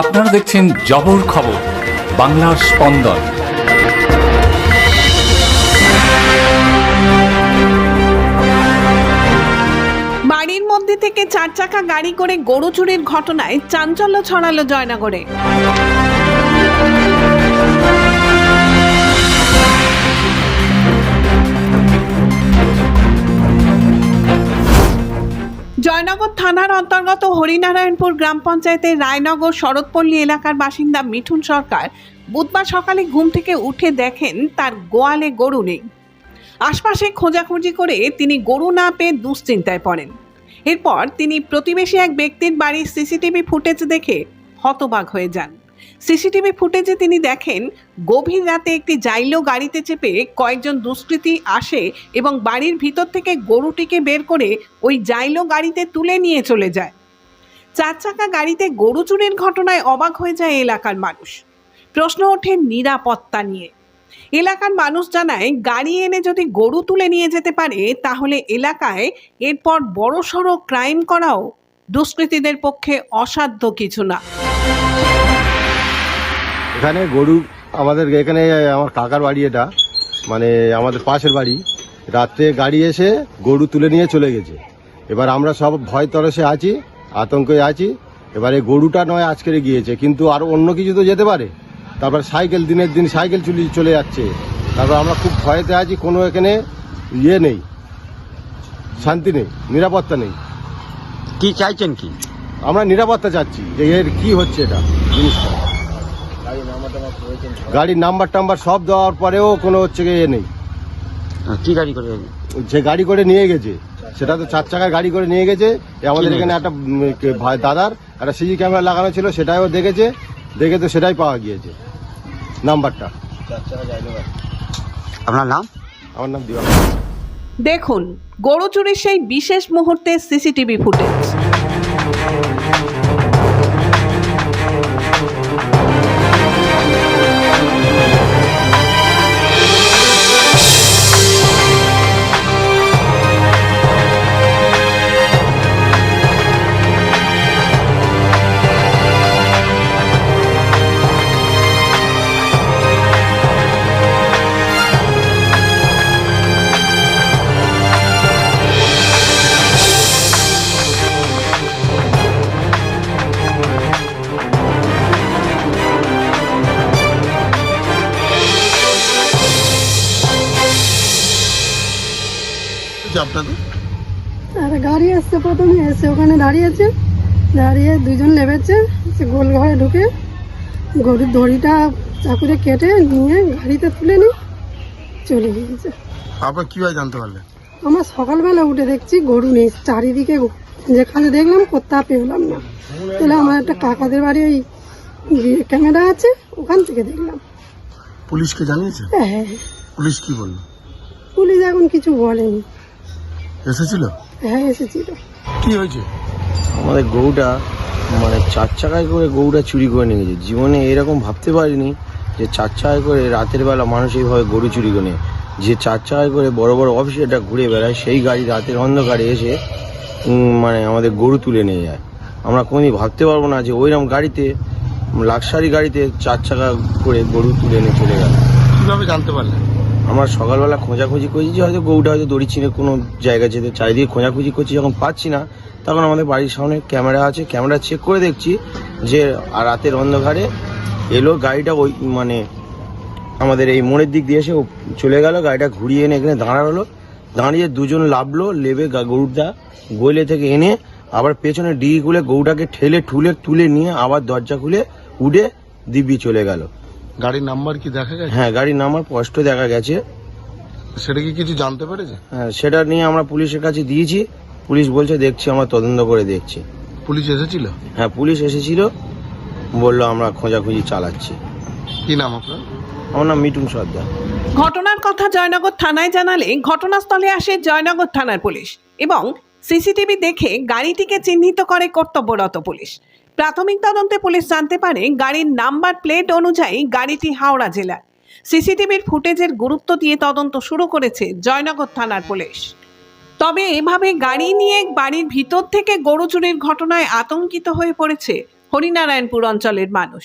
আপনারা দেখছেন জবর খবর, বাংলার স্পন্দন। বাড়ির মধ্যে থেকে চার চাকা গাড়ি করে গরু চুরির ঘটনায় চাঞ্চল্য ছড়ালো জয়নগরে। অন্তর্গত হরিনারায়ণপুর গ্রাম পঞ্চায়েতের রায়নগর শরৎপল্লী এলাকার বাসিন্দা মিঠুন সরকার বুধবার সকালে ঘুম থেকে উঠে দেখেন তার গোয়ালে গরু নেই। আশপাশে খোঁজাখুঁজি করে তিনি গরু না পেয়ে দুশ্চিন্তায় পড়েন। এরপর তিনি প্রতিবেশী এক ব্যক্তির বাড়ির সিসিটিভি ফুটেজ দেখে হতবাক হয়ে যান। সিসিটিভি ফুটেজে তিনি দেখেন, গভীর রাতে একটি জাইলো গাড়িতে চেপে কয়েকজন দুষ্কৃতী আসে এবং বাড়ির ভিতর থেকে গরুটিকে বের করে ওই জাইলো গাড়িতে তুলে নিয়ে চলে যায়। চার চাকা গাড়িতে গরু চুরির ঘটনায় অবাক হয়ে যায় এলাকার মানুষ। প্রশ্ন ওঠে নিরাপত্তা নিয়ে। এলাকার মানুষ জানায়, গাড়ি এনে যদি গরু তুলে নিয়ে যেতে পারে, তাহলে এলাকায় এরপর বড়সড় ক্রাইম করাও দুষ্কৃতীদের পক্ষে অসাধ্য কিছু না। এখানে গরু আমাদের এখানে আমার কাকার বাড়ি এটা মানে আমাদের পাশের বাড়ি। রাত্রে গাড়ি এসে গরু তুলে নিয়ে চলে গেছে। এবার আমরা সব ভয় তরসে আছি আতঙ্কে আছি। এবারে গরুটা নয় আজকের গিয়েছে কিন্তু আর অন্য কিছু তো যেতে পারে। তারপর সাইকেল দিনের দিন সাইকেল চলে চলে যাচ্ছে। তারপর আমরা খুব ভয়েতে আছি কোনো এখানে ইয়ে নেই শান্তি নেই নিরাপত্তা নেই। কি চাইছেন কি? আমরা নিরাপত্তা চাচ্ছি যে এর কি হচ্ছে এটা জিনিসটা। গাড়ির নাম্বার টাম্বার সব দেওয়ার পরেও কোনো হচ্ছে গিয়ে এ নেই। কি গাড়ি করে যে গাড়ি করে নিয়ে গেছে সেটা তো চার চাকায় গাড়ি করে নিয়ে গেছে। আমাদের এখানে একটা দাদার একটা সিজি ক্যামেরা লাগানো ছিল সেটাও দেখেছে দেখে তো সেটাই পাওয়া গিয়েছে নাম্বারটা। আপনার নাম? আমার নাম দিবা দেখুন গরু চুরির সেই বিশেষ মুহূর্তে সিসিটিভি ফুটেজ। আপনাদের? আর গাড়ি আসছে প্রথমে এসে ওখানে দাঁড়িয়েছে। দাঁড়িয়ে দুজন নেমেছে সে গোল ঘরে ঢুকে গরুর দড়িটা চাকুরে কেটে নিয়ে গাড়িতে তুলে নিয়ে চলে গিয়েছে। আপনার কীভাবে জানতে পারলেন? আমার সকালবেলা উঠে দেখছি গরু নেই চারিদিকে যেখানে দেখলাম কোথাও পেলাম না। তাহলে আমার একটা কাকাদের বাড়ি ওই ক্যামেরা আছে ওখান থেকে দেখলাম। পুলিশকে জানিয়েছে হ্যাঁ। পুলিশ কি বলল? পুলিশ এখন কিছু বলেনি। এসেছিল? হ্যাঁ এসেছিল। কি হয়েছে? আমাদের গরুটা মানে চার চাকায় করে গরুটা চুরি করে নিয়ে গেছে। জীবনে এরকম ভাবতে পারিনি যে চার চাকায় করে রাতের বেলা মানুষ এইভাবে গরু চুরি করে নেয়। যে চার চাকায় করে বড় বড় অফিসেটা ঘুরে বেড়ায় সেই গাড়ি রাতের অন্ধকারে এসে মানে আমাদের গরু তুলে নিয়ে যায়। আমরা কোনোদিন ভাবতে পারব না যে ওইরকম গাড়িতে লাক্সারি গাড়িতে চার চাকা করে গরু তুলে নিয়ে চলে গেল। কীভাবে জানতে পারলেন? আমরা সকালবেলা খোঁজাখুঁজি করছি হয়তো গৌটা হয়তো দড়ি ছিঁড়ে কোনো জায়গায় যেতে চারিদিকে খোঁজাখুঁজি করছি, যখন পাচ্ছি না, তখন আমাদের বাড়ির সামনে ক্যামেরা আছে, ক্যামেরা চেক করে দেখছি যে রাতের অন্ধকারে এলো গাড়িটা ওই মানে আমাদের এই মোড়ের দিক দিয়ে এসে চলে গেল, গাড়িটা ঘুরিয়ে এনে এখানে দাঁড়াল, দাঁড়িয়ে দুজন লাভলো লেবে গরুটা গোয়েলে থেকে এনে আবার পেছনে ডিগি খুলে গরুটাকে ঠেলে, ঠুলে, তুলে নিয়ে আবার দরজা খুলে উঠে দিব্যি চলে গেল। গাড়ির নাম্বার কি দেখা গেছে? হ্যাঁ গাড়ির নাম্বার স্পষ্ট দেখা গেছে। সেটা কি কিছু জানতে পেরেছে? হ্যাঁ সেটা নিয়ে আমরা পুলিশের কাছে দিয়েছি। পুলিশ বলছে দেখছি আমরা তদন্ত করে দেখছি। পুলিশ এসেছিল? হ্যাঁ পুলিশ এসেছিল। বলল আমরা খোঁজাখুঁজি চালাচ্ছি। কি নাম আপনার? আমার নাম মিটুন সর্দার। ঘটনার কথা জয়নগর থানায় জানালে ঘটনাস্থলে আসে জয়নগর থানার পুলিশ এবং সিসিটিভি দেখে গাড়িটিকে চিহ্নিত করে কর্তব্যরত পুলিশ। প্রাথমিক তদন্তে পুলিশ জানতে পারে গাড়ির নাম্বার প্লেট অনুযায়ী গাড়িটি হাওড়া জেলার। সিসিটিভির ফুটেজের গুরুত্ব দিয়ে তদন্ত শুরু করেছে জয়নগর থানার পুলিশ। তবে এভাবে গাড়ি নিয়ে বাড়ির ভিতর থেকে গরু চুরির ঘটনায় আতঙ্কিত হয়ে পড়েছে হরিনারায়ণপুর অঞ্চলের মানুষ।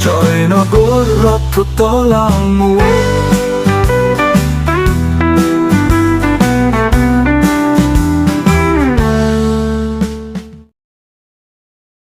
Trời nó cố rót thuộc tố la ngủ